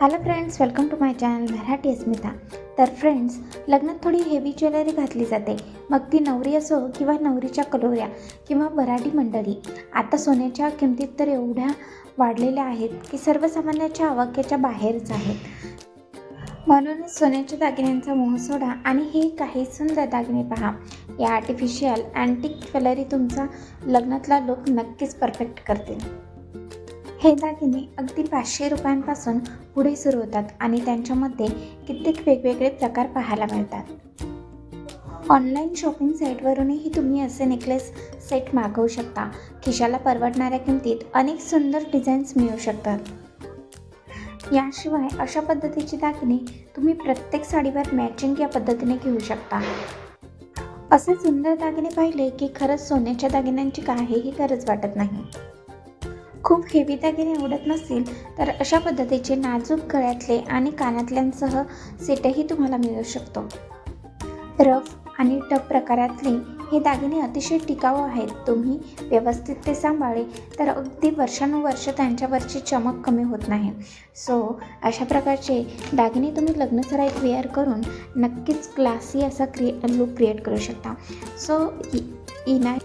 Hello friends welcome to my channel Marathi Asmita तर friends लग्नात थोडी हेवी ज्वेलरी घातली जाते. मग ती नवरी असो किंवा नवरीच्या कलोऱ्या किंवा बराडी मंडळी. आता सोन्याच्या किमतीत तर एवढ्या वाढलेल्या आहेत की सर्वसामान्याच्या आवाक्याच्या बाहेरच आहेत. म्हणूनच सोन्याच्या दागिन्यांचा मोह सोडा आणि हे काही सुंदर दागिने पहा. या आर्टिफिशियल अँटिक ज्वेलरी तुमचा लग्नातला लुक नक्कीच परफेक्ट करतील. हे दागिने अगदी पाचशे रुपयांपासून पुढे सुरू होतात आणि त्यांच्यामध्ये कित्येक वेगवेगळे प्रकार पाहायला मिळतात. ऑनलाईन शॉपिंग साईटवरूनही तुम्ही असे नेकलेस सेट मागवू शकता खिशाला परवडणाऱ्या किमतीत अनेक सुंदर डिझाईन्स मिळू शकतात. याशिवाय अशा पद्धतीचे दागिने तुम्ही प्रत्येक साडीवर मॅचिंग या पद्धतीने घेऊ शकता. असे सुंदर दागिने पाहिले की खरंच सोन्याच्या दागिन्यांची काहीही गरज वाटत नाही. खूप हेवी दागिने आवडत नसतील तर अशा पद्धतीचे नाजूक गळ्यातले आणि कानातल्यांसह सेटही तुम्हाला मिळू शकतो. रफ आणि टप प्रकारातले हे दागिने अतिशय टिकाऊ आहेत. तुम्ही व्यवस्थित ते सांभाळले तर अगदी वर्षानुवर्ष त्यांच्यावरची चमक कमी होत नाही. सो अशा प्रकारचे दागिने तुम्ही लग्नसराईत वेअर करून नक्कीच क्लासी असा क्रिए लुक क्रिएट करू शकता. सो इना